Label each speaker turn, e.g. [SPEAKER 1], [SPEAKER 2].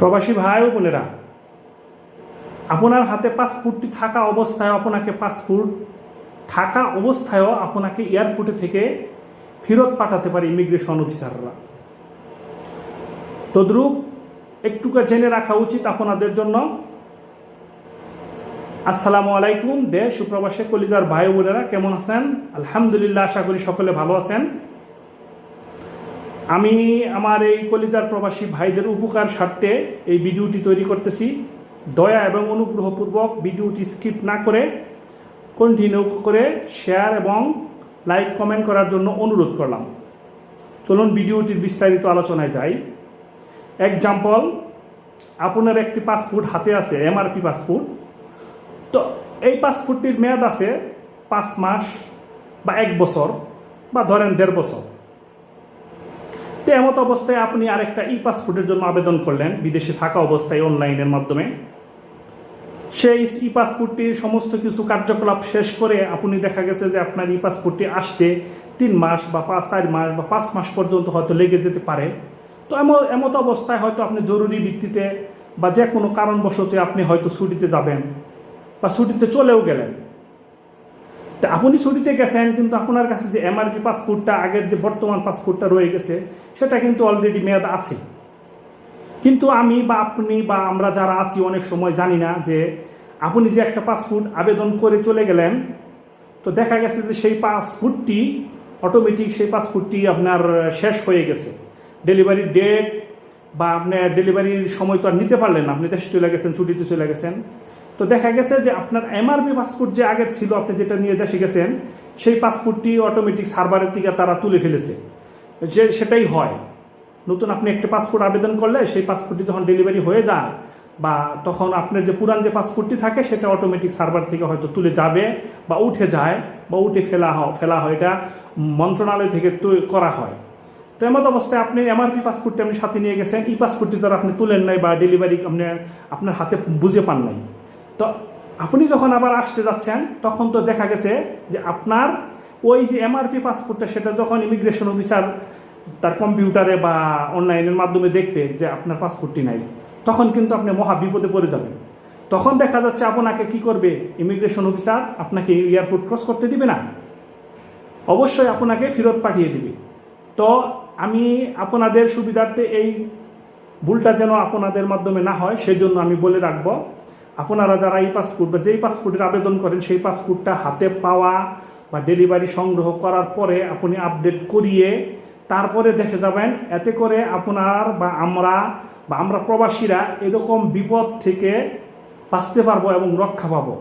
[SPEAKER 1] প্রবাসী ভাই ও বোনেরা, আপনার হাতে পাসপোর্টটি থাকা অবস্থায় আপনাকে পাসপোর্ট থাকা অবস্থায়ও আপনাকে এয়ারপোর্টে থেকে ফেরত পাঠাতে পারে ইমিগ্রেশন অফিসাররা। তদ্রূপ একটুকা জেনে রাখা উচিত আপনাদের জন্য। আসসালামু আলাইকুম, দেশ সুপ্রবাসে কলিজার ভাই বোনেরা কেমন আছেন? আলহামদুলিল্লাহ, আশা করি সকলে ভালো আছেন। আমি আমার এই কলিজার প্রবাসী ভাইদের উপকার স্বার্থে এই ভিডিওটি তৈরি করতেছি। দয়া এবং অনুগ্রহপূর্বক ভিডিওটি স্কিপ না করে কন্টিনিউ করে শেয়ার এবং লাইক কমেন্ট করার জন্য অনুরোধ করলাম। চলুন ভিডিওটির বিস্তারিত আলোচনায় যাই। এক্সাম্পল আপনার একটি পাসপোর্ট হাতে আছে এমআরপি পাসপোর্ট তো এই পাসপোর্টটির মেয়াদ আছে পাঁচ মাস বা এক বছর বা ধরেন দেড় বছর। তো এমত অবস্থায় আপনি আরেকটা ই পাসপোর্টের জন্য আবেদন করলেন, বিদেশে থাকা অবস্থায় অনলাইনের মাধ্যমে। সেই ই পাসপোর্টটির সমস্ত কিছু কার্যকলাপ শেষ করে আপনি দেখা গেছে যে আপনার ই পাসপোর্টটি আসতে তিন মাস বা পাঁচ, চার মাস বা পাঁচ মাস পর্যন্ত হয়তো লেগে যেতে পারে। তো এমন, এমত অবস্থায় হয়তো আপনি জরুরি ভিত্তিতে বা যে কোনো কারণবশত আপনি হয়তো ছুটিতে যাবেন বা ছুটিতে চলেও গেলেন। তা আপনি ছুটিতে গেছেন, কিন্তু আপনার কাছে যে এমআরপি পাসপোর্টটা আগের যে বর্তমান পাসপোর্টটা রয়ে গেছে, সেটা কিন্তু অলরেডি মেয়াদ আছে। কিন্তু আমি বা আপনি বা আমরা যারা আছি, অনেক সময় জানি না যে আপনি যে একটা পাসপোর্ট আবেদন করে চলে গেলেন, তো দেখা গেছে যে সেই পাসপোর্টটি অটোমেটিক সেই পাসপোর্টটি আপনার শেষ হয়ে গেছে। ডেলিভারি ডেট বা আপনার ডেলিভারির সময় তো আর নিতে পারলেন আপনি দেশে চলে গেছেন, ছুটিতে চলে গেছেন। তো দেখা গেছে যে আপনার এমআরপি পাসপোর্ট যে আগের ছিল, আপনি যেটা নিয়ে দেশে গেছেন, সেই পাসপোর্টটি অটোমেটিক সার্ভারের থেকে তারা তুলে ফেলেছে। যে সেটাই হয়। নতুন আপনি একটা পাসপোর্ট আবেদন করলে সেই পাসপোর্টটি যখন ডেলিভারি হয়ে যায় বা তখন আপনার যে পুরান যে পাসপোর্টটি থাকে, সেটা অটোমেটিক সার্ভার থেকে হয়তো তুলে যাবে, বা উঠে যায়, বা উঠে ফেলা হয় ফেলা হয়। এটা মন্ত্রণালয় থেকে করা হয়। তো এমত অবস্থায় আপনি এমআরপি পাসপোর্টটি আপনি সাথে নিয়ে গেছেন ই পাসপোর্টটি তারা আপনি তুলেন নাই, বা ডেলিভারি আপনি আপনার হাতে বুঝে পান নাই। তো আপনি যখন আবার আসতে যাচ্ছেন, তখন তো দেখা গেছে যে আপনার ওই যে এমআরপি পাসপোর্টটা সেটা যখন ইমিগ্রেশন অফিসার তার কম্পিউটারে বা অনলাইনের মাধ্যমে দেখবে যে আপনার পাসপোর্টটি নাই, তখন কিন্তু আপনি মহা বিপদে পড়ে যাবেন। তখন দেখা যাচ্ছে আপনাকে কি করবে? ইমিগ্রেশন অফিসার আপনাকে এয়ারপোর্ট ক্রস করতে দিবে না। অবশ্যই আপনাকে ফেরত পাঠিয়ে দিবে। তো আমি আপনাদের সুবিধার্থে এই ভুলটা যেন আপনাদের মাধ্যমে না হয়, সেজন্য আমি বলে রাখব আপনারা যারা এই পাসপোর্ট বা যেই পাসপোর্টের আবেদন করেন, সেই পাসপোর্টটা হাতে পাওয়া বা ডেলিভারি সংগ্রহ করার পরে আপনি আপডেট করিয়ে তারপরে দেশে যাবেন, এতে করে আপনার বা আমরা বা আমরা প্রবাসীরা এরকম বিপদ থেকে বাঁচতে পারব এবং রক্ষা পাবো।